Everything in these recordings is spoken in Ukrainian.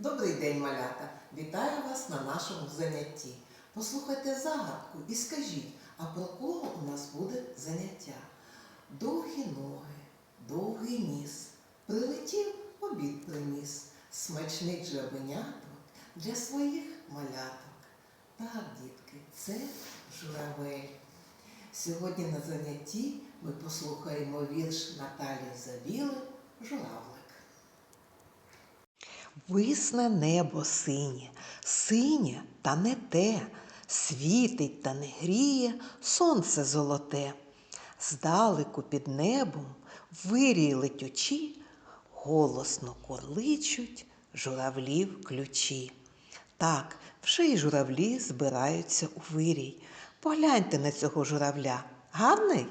Добрий день, малята! Вітаю вас на нашому занятті. Послухайте загадку і скажіть, а про кого у нас буде заняття? Довгі ноги, довгий ніс, прилетів обід приніс, смачних жабеняток для своїх маляток. Так, дітки, це журавель. Сьогодні на занятті ми послухаємо вірш Наталії Забіли Журавлик. Висне небо синє, синє та не те, світить та не гріє сонце золоте. Здалеку під небом вирій летючі, голосно корличуть журавлів ключі. Так, вже й журавлі збираються у вирій. Погляньте на цього журавля. Гарний?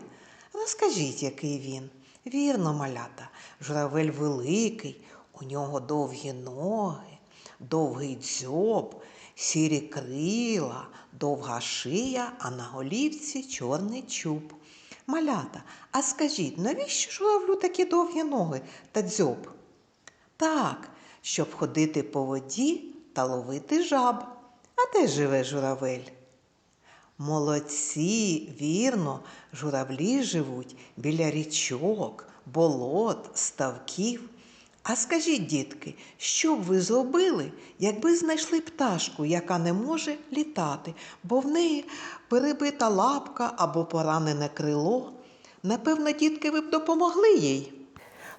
Розкажіть, який він. Вірно, малята, журавель великий, у нього довгі ноги, довгий дзьоб, сірі крила, довга шия, а на голівці чорний чуб. Малята, а скажіть, навіщо журавлю такі довгі ноги та дзьоб? Так, щоб ходити по воді та ловити жаб. А де живе журавель? Молодці, вірно, журавлі живуть біля річок, болот, ставків. А скажіть, дітки, що б ви зробили, якби знайшли пташку, яка не може літати, бо в неї перебита лапка або поранене крило? Напевно, дітки, ви б допомогли їй.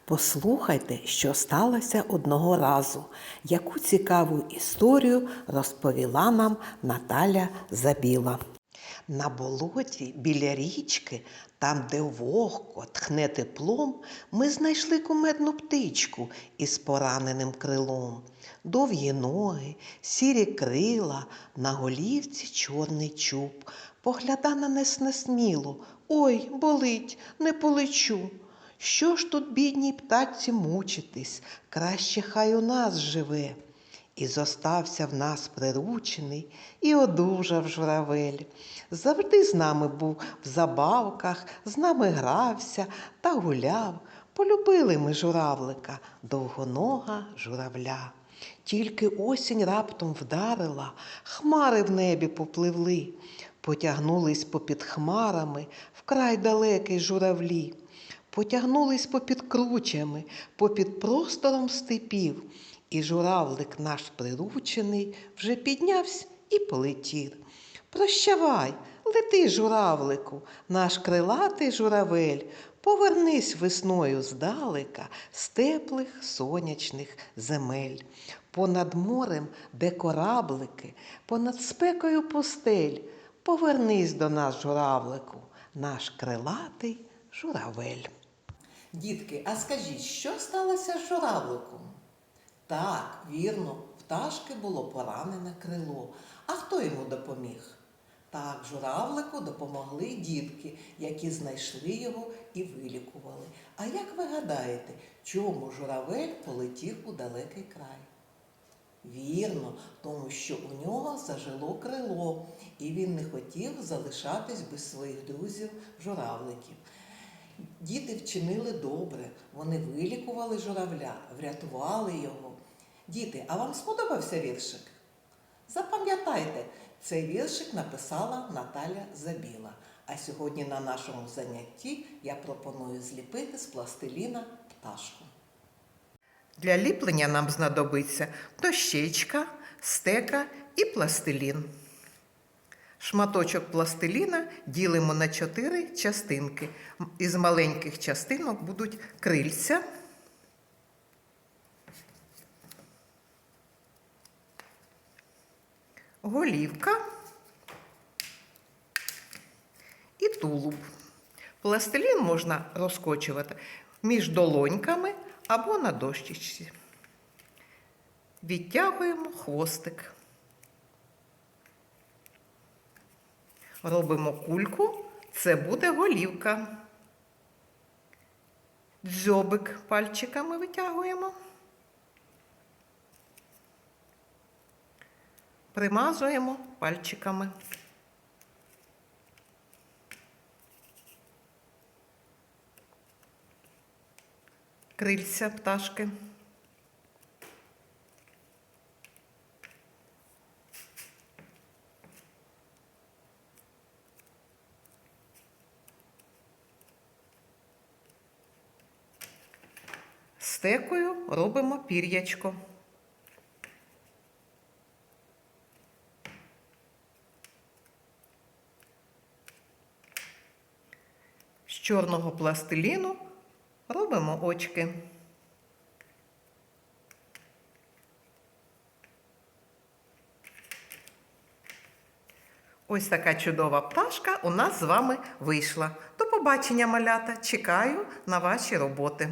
Послухайте, що сталося одного разу, яку цікаву історію розповіла нам Наталя Забіла. На болоті біля річки, там, де вогко тхне теплом, ми знайшли кумедну птичку із пораненим крилом. Довгі ноги, сірі крила, на голівці чорний чуб. Погляда на нас несміло. Ой, болить, не полечу. Що ж тут, бідній птаці, мучитись? Краще хай у нас живе. І зостався в нас приручений і одужав журавель. Завжди з нами був в забавках, з нами грався та гуляв. Полюбили ми журавлика, довгонога журавля. Тільки осінь раптом вдарила, хмари в небі попливли, потягнулись попід хмарами вкрай далекий журавлі потягнулись попід кручами, попід простором степів, і журавлик наш приручений вже піднявся і полетів. Прощавай, лети, журавлику, наш крилатий журавель, повернись весною здалека з теплих сонячних земель. Понад морем, де кораблики, понад спекою пустель, повернись до нас, журавлику, наш крилатий журавель. Дітки, а скажіть, що сталося з журавликом? Так, вірно, пташки було поранене крило. А хто йому допоміг? Так, журавлику допомогли дітки, які знайшли його і вилікували. А як ви гадаєте, чому журавель полетів у далекий край? Вірно, тому що у нього зажило крило, і він не хотів залишатись без своїх друзів журавликів. Діти вчинили добре, вони вилікували журавля, врятували його. Діти, а вам сподобався віршик? Запам'ятайте, цей віршик написала Наталя Забіла. А сьогодні на нашому занятті я пропоную зліпити з пластиліна пташку. Для ліплення нам знадобиться дощечка, стека і пластилін. Шматочок пластиліна ділимо на чотири частинки. Із маленьких частинок будуть крильця, голівка і тулуб. Пластилін можна розкочувати між долоньками або на дощечці. Відтягуємо хвостик. Робимо кульку, це буде голівка. Дзьобик пальчиками витягуємо. Примазуємо пальчиками. Крильця пташки. Стекою робимо пір'ячко. З чорного пластиліну робимо очки. Ось така чудова пташка у нас з вами вийшла. До побачення, малята! Чекаю на ваші роботи.